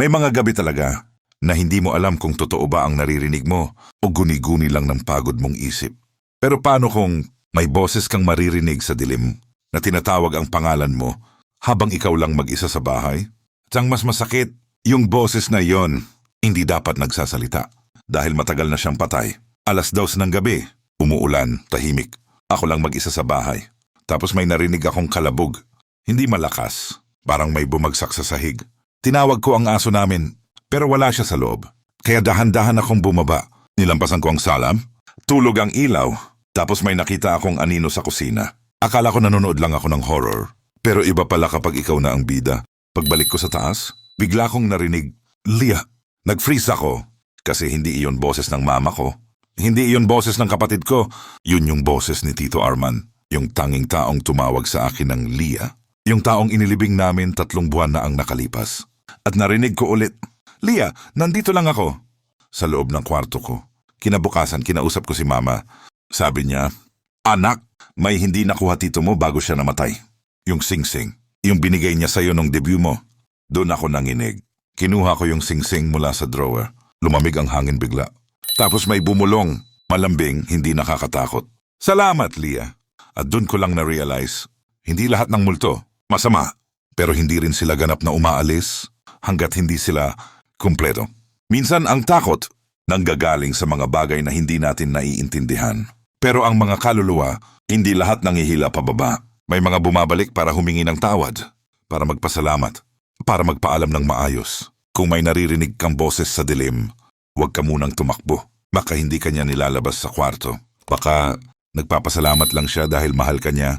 May mga gabi talaga na hindi mo alam kung totoo ba ang naririnig mo o guni-guni lang ng pagod mong isip. Pero paano kung may boses kang maririnig sa dilim na tinatawag ang pangalan mo habang ikaw lang mag-isa sa bahay? At ang mas masakit, yung boses na yon hindi dapat nagsasalita dahil matagal na siyang patay. Alas dos ng gabi, umuulan, tahimik. Ako lang mag-isa sa bahay. Tapos may narinig akong kalabog. Hindi malakas, parang may bumagsak sa sahig. Tinawag ko ang aso namin, pero wala siya sa loob. Kaya dahan-dahan akong bumaba. Nilampasan ko ang salam, tulog ang ilaw, tapos may nakita akong anino sa kusina. Akala ko nanonood lang ako ng horror. Pero iba pala kapag ikaw na ang bida. Pagbalik ko sa taas, bigla kong narinig, Lia. Nag-freeze ako kasi hindi iyon boses ng mama ko. Hindi iyon boses ng kapatid ko. Yun yung boses ni Tito Arman. Yung tanging taong tumawag sa akin ng Lia. Yung taong inilibing namin tatlong buwan na ang nakalipas. At narinig ko ulit, Lia, nandito lang ako. Sa loob ng kwarto ko. Kinabukasan, kinausap ko si mama. Sabi niya, Anak, may hindi nakuha tito mo bago siya namatay. Yung singsing. Yung binigay niya sa'yo nung debut mo. Doon ako nanginig. Kinuha ko yung singsing mula sa drawer. Lumamig ang hangin bigla. Tapos may bumulong. Malambing, hindi nakakatakot. Salamat, Lia. At doon ko lang na-realize, hindi lahat ng multo, masama. Pero hindi rin sila ganap na umaalis hanggat hindi sila kumpleto. Minsan ang takot nanggagaling sa mga bagay na hindi natin naiintindihan. Pero ang mga kaluluwa, hindi lahat nangihila pababa. May mga bumabalik para humingi ng tawad, para magpasalamat, para magpaalam ng maayos. Kung may naririnig kang boses sa dilim, huwag ka munang tumakbo. Baka hindi kanya nilalabas sa kwarto. Baka nagpapasalamat lang siya dahil mahal ka niya